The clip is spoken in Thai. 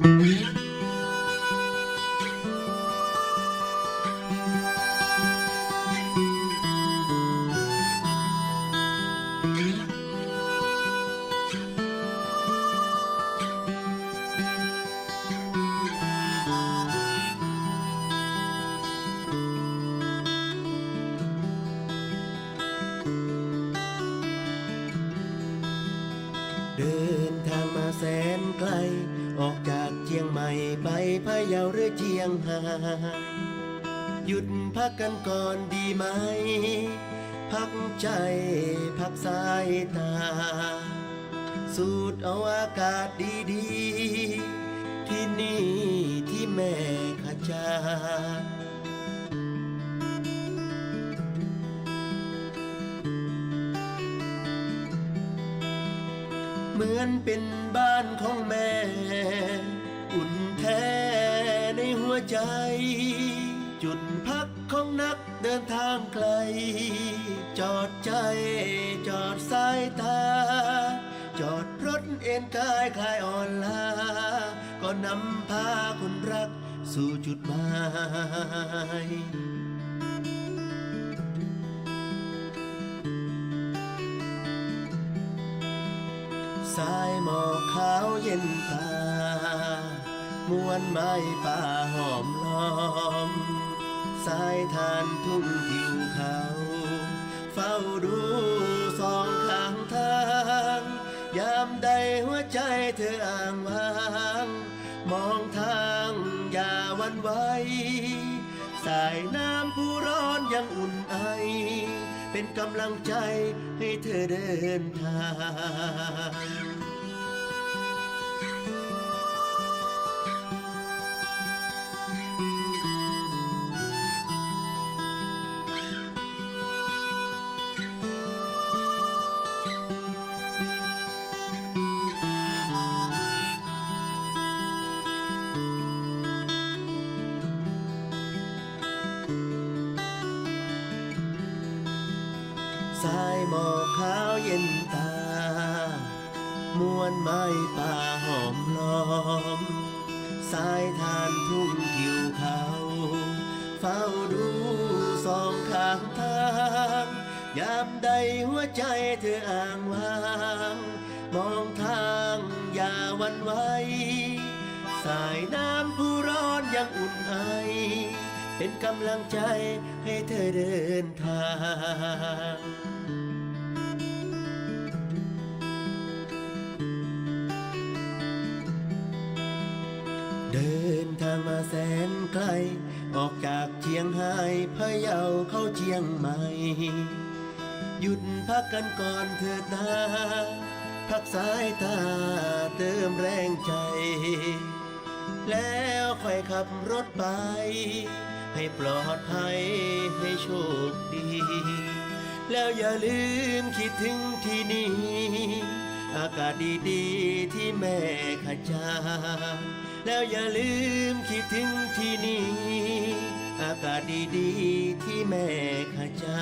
เพะเยาหรือเชียงหาหยุดพักกันก่อนดีไหม พักใจพักสายตา สูดเอาอากาศดีๆ ที่นี่ที่แม่ขจาเหมือนเป็นบ้านของแม่ อุ่นแท้ในหัวใจ จุดพักของนักเดินทางไกล จอดใจจอดสายตา จอดรถเอ็นกายคลายอ่อนล้าก็นำพาคนรักสู่จุดหมายสายหมอกขาวเย็นตา มวนไม้ป่าหอมล้อม สายทานทุ่งทิวเขา เฝ้าดูสองข้างทาง ยามใดหัวใจเธออ่างวาง มองทางอย่าวันไหวสายน้ำผู้ร้อนยังอุ่นไอ เป็นกำลังใจให้เธอเดินทาง สายหมอกขาวเย็นตามวนไม้ป่าหอมล้อม สายทานทุ่งทิวเขา เฝ้าดูสองข้างทางยามใดหัวใจเธออ่างวาง มองทางอย่าหวันไหว สายน้ำผู้ร้อนยังอุ่นไอ เป็นกำลังใจให้เธอเดินทางเดินทางมาแสนไกล ออกจากเชียงรายพะเยาเข้าเชียงใหม่ หยุดพักกันก่อนเถิดนาพักสายตาเติมแรงใจ แล้วค่อยขับรถไป ให้ปลอดภัยให้โชคดี แล้วอย่าลืมคิดถึงที่นี่ อากาศดีๆที่แม่ขจาแล้วอย่าลืมคิดถึงที่นี่ อากาศดีๆที่แม่ขจา